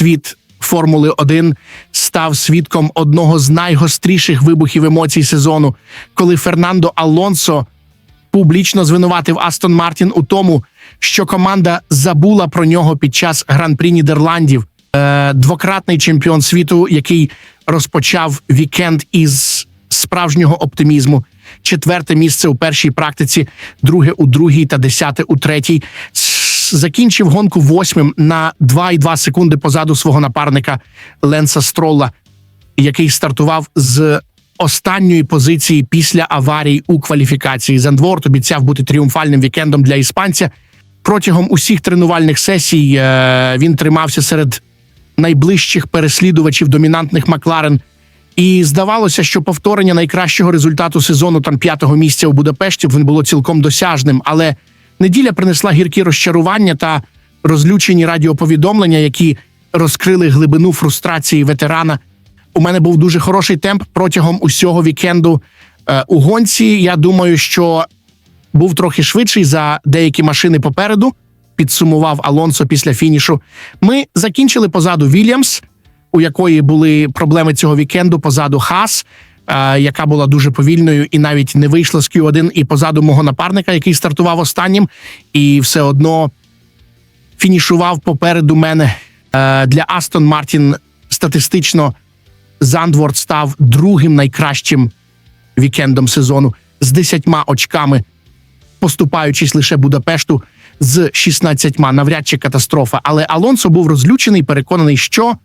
світ Формули 1 став свідком одного з найгостріших вибухів емоцій сезону, коли Фернандо Алонсо публічно звинуватив Астон Мартін у тому, що команда забула про нього під час гран-прі Нідерландів. Е, двократний чемпіон світу, який розпочав вікенд із справжнього оптимізму. Четверте місце у першій практиці, друге у другій та десяте у третій. Закінчив гонку восьмим на 2,2 секунди позаду свого напарника Ленса Стролла, який стартував з останньої позиції після аварії у кваліфікації. Зандворт обіцяв бути тріумфальним вікендом для іспанця. Протягом усіх тренувальних сесій е, він тримався серед найближчих переслідувачів домінантних Макларен. І здавалося, що повторення найкращого результату сезону там п'ятого місця у Будапешті він було цілком досяжним. Але неділя принесла гіркі розчарування та розлючені радіоповідомлення, які розкрили глибину фрустрації ветерана. У мене був дуже хороший темп протягом усього вікенду е, у гонці. Я думаю, що був трохи швидший за деякі машини попереду. Підсумував Алонсо після фінішу. Ми закінчили позаду Вільямс, у якої були проблеми цього вікенду. Позаду Хас, яка була дуже повільною і навіть не вийшла з Q1, і позаду мого напарника, який стартував останнім, і все одно фінішував попереду мене. Е, для Астон Мартін статистично Зандворд став другим найкращим вікендом сезону з 10 очками, поступаючись лише Будапешту з 16. Навряд чи катастрофа. Але Алонсо був розлючений, переконаний, що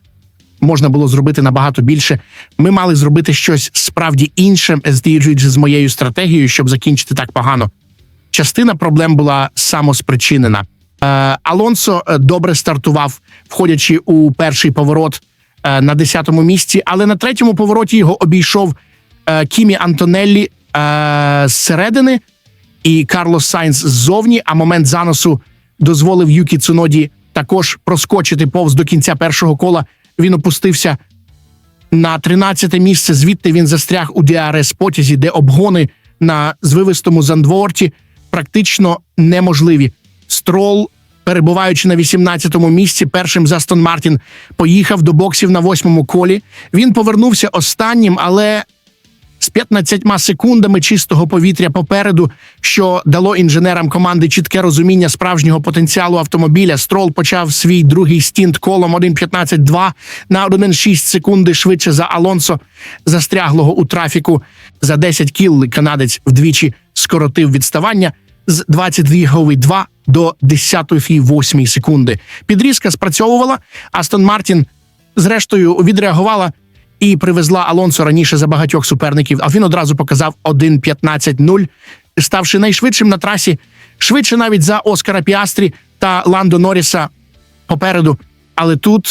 можна було зробити набагато більше. Ми мали зробити щось справді інше, здіючи з моєю стратегією, щоб закінчити так погано. Частина проблем була самоспричинена. Е, Алонсо е, добре стартував, входячи у перший поворот е, на 10-му місці, але на третьому повороті його обійшов Кімі Антонеллі зсередини і Карлос Сайнс ззовні. А момент заносу дозволив Юкі Цуноді також проскочити повз до кінця першого кола. Він опустився на 13-те місце. Звідти він застряг у ДРС потязі, де обгони на звивистому Зандворті практично неможливі. Строл, перебуваючи на 18-му місці, першим за Астон Мартін, поїхав до боксів на восьмому колі. Він повернувся останнім, але з 15 секундами чистого повітря попереду, що дало інженерам команди чітке розуміння справжнього потенціалу автомобіля. Строл почав свій другий стінт колом 1.15.2 на 1.6 секунди швидше за Алонсо, застряглого у трафіку. За 10 кіл канадець вдвічі скоротив відставання з 22,2 до 10,8 секунди. Підрізка спрацьовувала. Астон Мартін, зрештою, відреагувала і привезла Алонсо раніше за багатьох суперників. А він одразу показав 1.15.0, ставши найшвидшим на трасі, швидше навіть за Оскара Піастрі та Ландо Норріса попереду. Але тут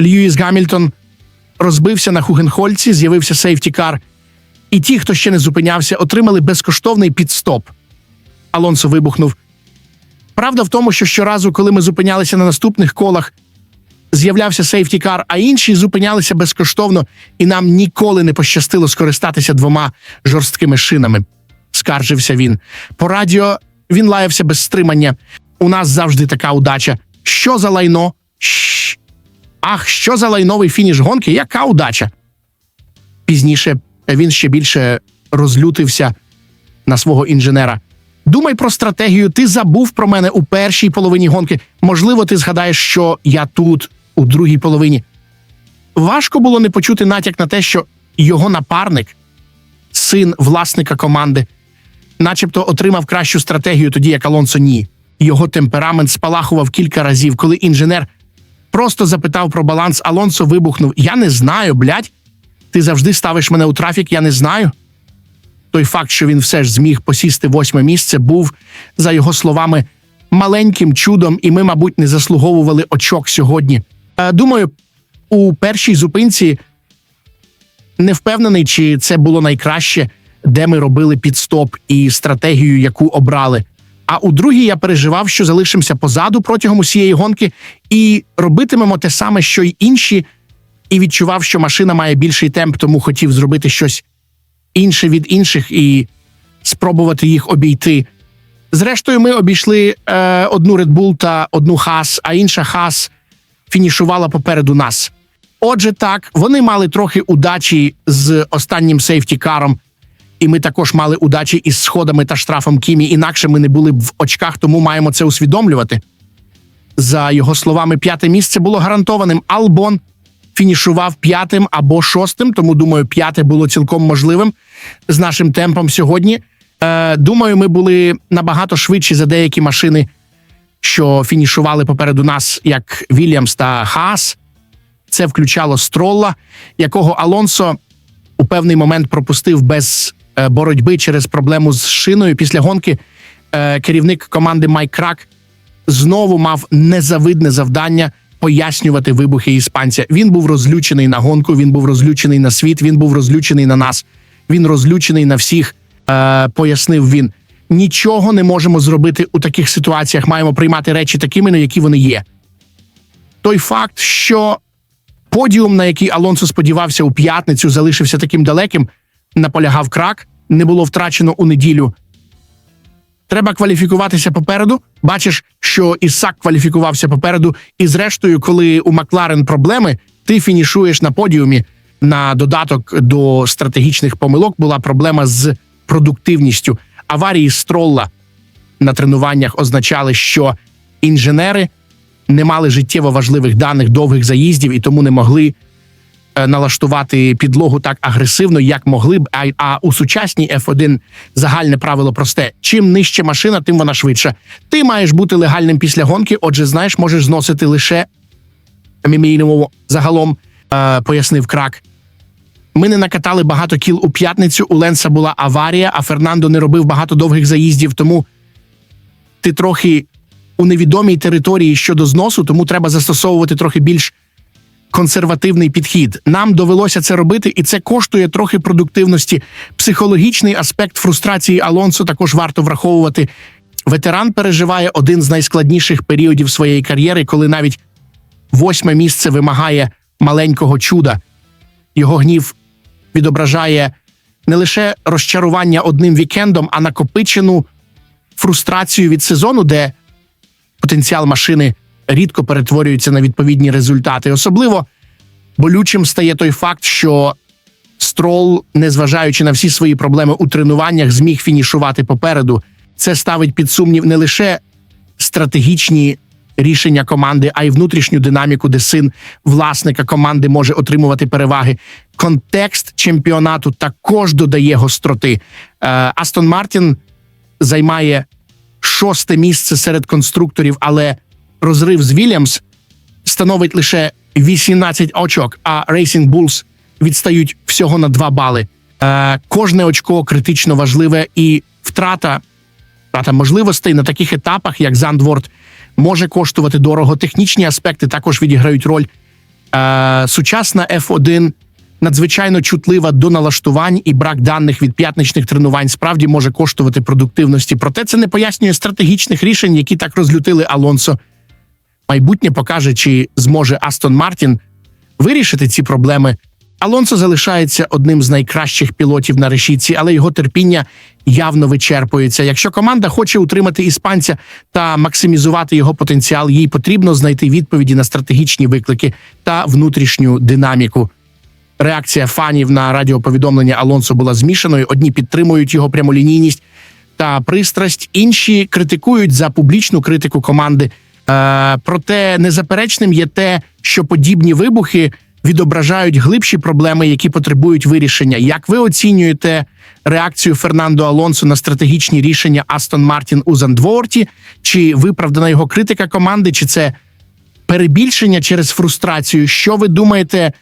Льюіс Гамільтон розбився на Хугенхольці, з'явився сейфтікар. І ті, хто ще не зупинявся, отримали безкоштовний підстоп. Алонсо вибухнув. Правда в тому, що щоразу, коли ми зупинялися на наступних колах, з'являвся сейфтікар, а інші зупинялися безкоштовно, і нам ніколи не пощастило скористатися двома жорсткими шинами. Скаржився він. По радіо він лаявся без стримання. У нас завжди така удача. Що за лайно? Щ. Ах, що за лайновий фініш гонки? Яка удача? Пізніше він ще більше розлютився на свого інженера. Думай про стратегію. Ти забув про мене у першій половині гонки. Можливо, ти згадаєш, що я тут, у другій половині. Важко було не почути натяк на те, що його напарник, син власника команди, начебто отримав кращу стратегію, тоді як Алонсо ні. Його темперамент спалахував кілька разів, коли інженер просто запитав про баланс, Алонсо вибухнув: Я не знаю, блядь. Ти завжди ставиш мене у трафік, я не знаю. Той факт, що він все ж зміг посісти восьме місце, був, за його словами, маленьким чудом, і ми, мабуть, не заслуговували очок сьогодні. Е, Думаю, у першій зупинці не впевнений, чи це було найкраще, де ми робили підстоп і стратегію, яку обрали. А у другій я переживав, що залишимося позаду протягом усієї гонки і робитимемо те саме, що й інші, і відчував, що машина має більший темп, тому хотів зробити щось інше від інших і спробувати їх обійти. Зрештою, ми обійшли е, одну Red Bull та одну Хас, а інша Хас фінішувала попереду нас. Отже, так, вони мали трохи удачі з останнім сейфті-каром, і ми також мали удачі із сходами та штрафом Кімі. Інакше ми не були б в очках, тому маємо це усвідомлювати. За його словами, п'яте місце було гарантованим. Албон фінішував п'ятим або шостим, тому думаю, п'яте було цілком можливим з нашим темпом сьогодні. Е, думаю, ми були набагато швидші за деякі машини, що фінішували попереду нас, як Вільямс та Хаас. Це включало Стролла, якого Алонсо у певний момент пропустив без е, боротьби через проблему з шиною. Після гонки е, керівник команди Майк Крак знову мав незавидне завдання пояснювати вибухи іспанця. Він був розлючений на гонку, він був розлючений на світ, він був розлючений на нас. Він розлючений на всіх. Е, пояснив він. Нічого не можемо зробити у таких ситуаціях. Маємо приймати речі такими, на які вони є. Той факт, що подіум, на який Алонсо сподівався у п'ятницю, залишився таким далеким, наполягав крак, не було втрачено у неділю. Треба кваліфікуватися попереду. Бачиш, що Ісак кваліфікувався попереду, і зрештою, коли у Макларен проблеми, ти фінішуєш на подіумі. На додаток до стратегічних помилок була проблема з продуктивністю. Аварії Стролла на тренуваннях означали, що інженери не мали життєво важливих даних довгих заїздів і тому не могли е, налаштувати підлогу так агресивно, як могли б. А, у сучасній F1 загальне правило просте: чим нижче машина, тим вона швидша. Ти маєш бути легальним після гонки. Отже, знаєш, можеш зносити лише мінімум загалом, е, пояснив крак. Ми не накатали багато кіл у п'ятницю. У Ленса була аварія, а Фернандо не робив багато довгих заїздів. Тому ти трохи у невідомій території щодо зносу, тому треба застосовувати трохи більш консервативний підхід. Нам довелося це робити, і це коштує трохи продуктивності. Психологічний аспект фрустрації Алонсо також варто враховувати. Ветеран переживає один з найскладніших періодів своєї кар'єри, коли навіть восьме місце вимагає маленького чуда. Його гнів відображає не лише розчарування одним вікендом, а накопичену фрустрацію від сезону, де потенціал машини рідко перетворюється на відповідні результати. Особливо болючим стає той факт, що Строл, незважаючи на всі свої проблеми у тренуваннях, зміг фінішувати попереду. Це ставить під сумнів не лише стратегічні рішення команди, а й внутрішню динаміку, де син власника команди може отримувати переваги. Контекст чемпіонату також додає гостроти. Е, Астон Мартін займає шосте місце серед конструкторів, але розрив з Вільямс становить лише 18 очок, а Racing Bulls відстають всього на 2 бали. Е, Кожне очко критично важливе, і втрата, втрата можливостей на таких етапах, як Зандворд, може коштувати дорого. Технічні аспекти також відіграють роль. Е, Сучасна F1 надзвичайно чутлива до налаштувань і брак даних від п'ятничних тренувань справді може коштувати продуктивності. Проте це не пояснює стратегічних рішень, які так розлютили Алонсо. Майбутнє покаже, чи зможе Астон Мартін вирішити ці проблеми. Алонсо залишається одним з найкращих пілотів на решітці, але його терпіння явно вичерпується. Якщо команда хоче утримати іспанця та максимізувати його потенціал, їй потрібно знайти відповіді на стратегічні виклики та внутрішню динаміку. Реакція фанів на радіоповідомлення Алонсо була змішаною. Одні підтримують його прямолінійність та пристрасть, інші критикують за публічну критику команди. Е, проте незаперечним є те, що подібні вибухи відображають глибші проблеми, які потребують вирішення. Як ви оцінюєте реакцію Фернандо Алонсо на стратегічні рішення Астон Мартін у Зандворті? Чи виправдана його критика команди? Чи це перебільшення через фрустрацію? Що ви думаєте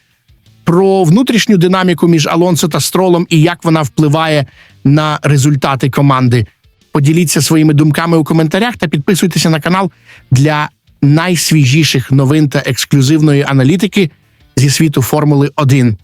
про внутрішню динаміку між Алонсо та Стролом і як вона впливає на результати команди? Поділіться своїми думками у коментарях та підписуйтеся на канал для найсвіжіших новин та ексклюзивної аналітики зі світу Формули 1.